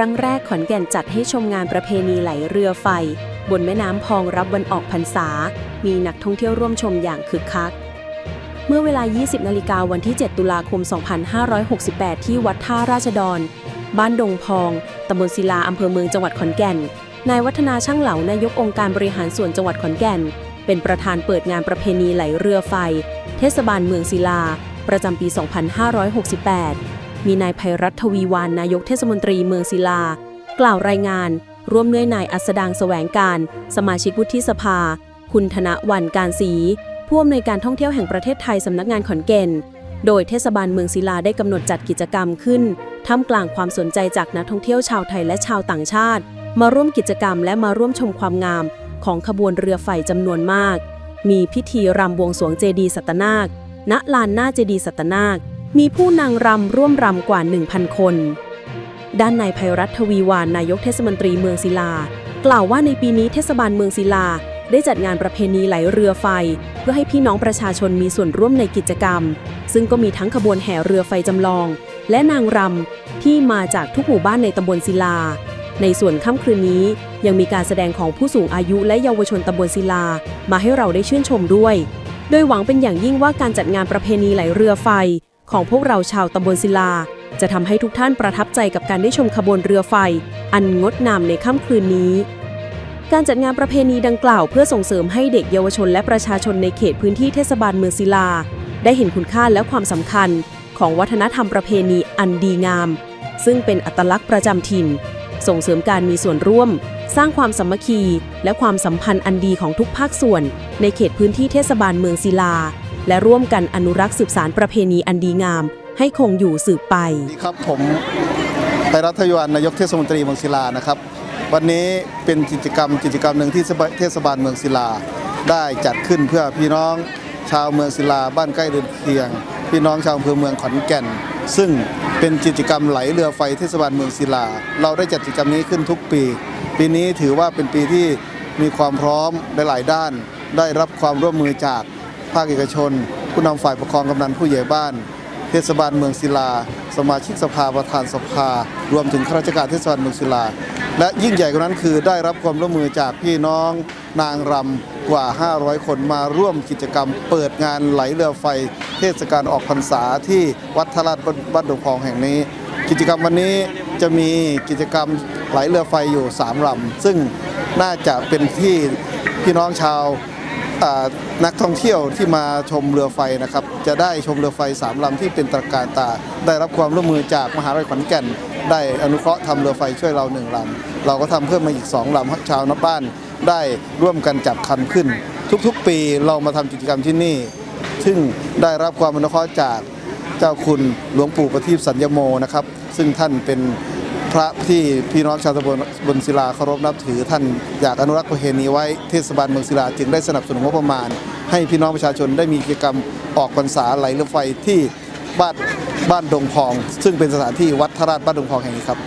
ครั้งแรกขอนแก่นจัดให้ชมงานประเพณีไหลเรือไฟ บนแม่น้ำพองรับวันออกพรรษา มีนักท่องเที่ยวร่วมชมอย่างคึกคัก เมื่อเวลา 20 นาฬิกาวันที่ 7 ตุลาคม 2568 ที่วัดท่าราชดร บ้านดงพอง ตำบลศิลาอำเภอเมืองจังหวัดขอนแก่น นายวัฒนาช่างเหลานายกองค์การบริหารส่วนจังหวัดขอนแก่น เป็นประธานเปิดงานประเพณีไหลเรือไฟ เทศบาลเมืองศิลา ประจำปี 2568 มีนายภัยรัฐทวีวานนายกเทศมนตรีเมืองศิลา กล่าวรายงาน ร่วมด้วยนายอัสดางแสวงการ สมาชิกวุฒิสภา คุณธนวันการศรีผู้อำนวยการท่องเที่ยวแห่งประเทศไทยสำนักงานขอนแก่น โดยเทศบาลเมืองศิลาได้กำหนดจัดกิจกรรมขึ้นท่ามกลางความสนใจจากนักท่องเที่ยวชาวไทยและชาวต่างชาติ มาร่วมกิจกรรมและมาร่วมชมความงาม ของขบวนเรือไฟจำนวนมาก มีพิธีรำบวงสรวงเจดีย์สัตนาค ณ ลานหน้าเจดีย์สัตนาค มีผู้นางรำร่วมรำกว่า 1,000 คน ด้านนายภัยรัฐทวีวานนายกเทศมนตรีเมืองศิลา กล่าวว่าในปีนี้เทศบาลเมืองศิลา ได้จัดงานประเพณีไหลเรือไฟ เพื่อให้พี่น้องประชาชนมีส่วนร่วมในกิจกรรม ซึ่งก็มีทั้งขบวนแห่เรือไฟจำลอง และนางรำที่มาจากทุกหมู่บ้านในตำบลศิลา ในส่วนค่ำคืนนี้ยังมีการแสดงของผู้สูงอายุและเยาวชนตำบลศิลา มาให้เราได้ชื่นชมด้วย โดยหวังเป็นอย่างยิ่งว่าการจัดงานประเพณีไหลเรือไฟ ของพวกเราชาวตำบลศิลา จะทำให้ทุกท่านประทับใจกับการได้ชมขบวนเรือไฟ อันงดงามในค่ำคืนนี้ การจัดงานประเพณีดังกล่าวเพื่อส่งเสริมให้เด็กเยาวชนและประชาชนในเขตพื้นที่เทศบาลเมืองศิลา ได้เห็นคุณค่าและความสำคัญ ของวัฒนธรรมประเพณีอันดีงาม ซึ่งเป็นอัตลักษณ์ประจำถิ่น ส่งเสริมการมีส่วนร่วม สร้างความสามัคคี และความสัมพันธ์อันดีของทุกภาคส่วน ในเขตพื้นที่เทศบาลเมืองศิลา และร่วมกันอนุรักษ์สืบสารประเพณีอันดีงาม ให้คงอยู่สืบไปครับผมไพรัฐยวันนายกเทศมนตรีเมืองศิลานะครับ วันนี้เป็นกิจกรรมกิจกรรมหนึ่งที่เทศบาลเมืองศิลา ได้จัดขึ้นเพื่อพี่น้องชาวเมืองศิลาบ้านใกล้เรือนเคียง พี่น้องชาวอำเภอเมืองขอนแก่น ซึ่งเป็นกิจกรรมไหลเรือไฟเทศบาลเมืองศิลา เราได้จัดกิจกรรมนี้ขึ้นทุกปี ปีนี้ถือว่าเป็นปีที่มีความพร้อมในหลายด้าน ได้รับความร่วมมือจาก ภาคเอกชน ผู้นำฝ่ายปกครองกำนันผู้ใหญ่บ้าน เทศบาลเมืองศิลา สมาชิกสภาประธานสภา รวมถึงข้าราชการเทศบาลเมืองศิลา และยิ่งใหญ่กว่านั้นคือได้รับความร่วมมือจากพี่น้องนางรำกว่า 500 คนมาร่วมกิจกรรม เปิดงานไหลเรือไฟ เทศกาลออกพรรษาที่วัดทราชบ้านดงพองแห่งนี้ กิจกรรมวันนี้จะมีกิจกรรมไหลเรือไฟอยู่3ลำซึ่งน่าจะเป็นที่พี่น้องชาว นักท่องเที่ยวที่มาชมเรือไฟนะครับ จะได้ชมเรือไฟสามลำที่เป็นตระการตา ได้รับความร่วมมือจากมหาวิทยาลัยขอนแก่น ได้อนุเคราะห์ทำเรือไฟช่วยเราหนึ่งลำเราก็ทำเพิ่มมาอีกสองลำชาวนับบ้านได้ร่วมกันจับคันขึ้น ทุกๆ ปีเรามาทำกิจกรรมที่นี่ ซึ่งได้รับความอนุเคราะห์จากเจ้าคุณหลวงปู่ประทีปสัญญโมนะครับ ซึ่งท่านเป็น พระที่พี่น้องชาวตำบลบนศิลาเคารพนับถือท่านอยากอนุรักษ์ประเพณีไว้เทศบาลเมืองศิลาจึงได้สนับสนุนงบประมาณ ให้พี่น้องประชาชนได้มีกิจกรรมออกพรรษาไหลเรือไฟที่บ้านบ้านดงพอง ซึ่งเป็นสถานที่วัดทราชบ้านดงพองแห่งนี้ครับ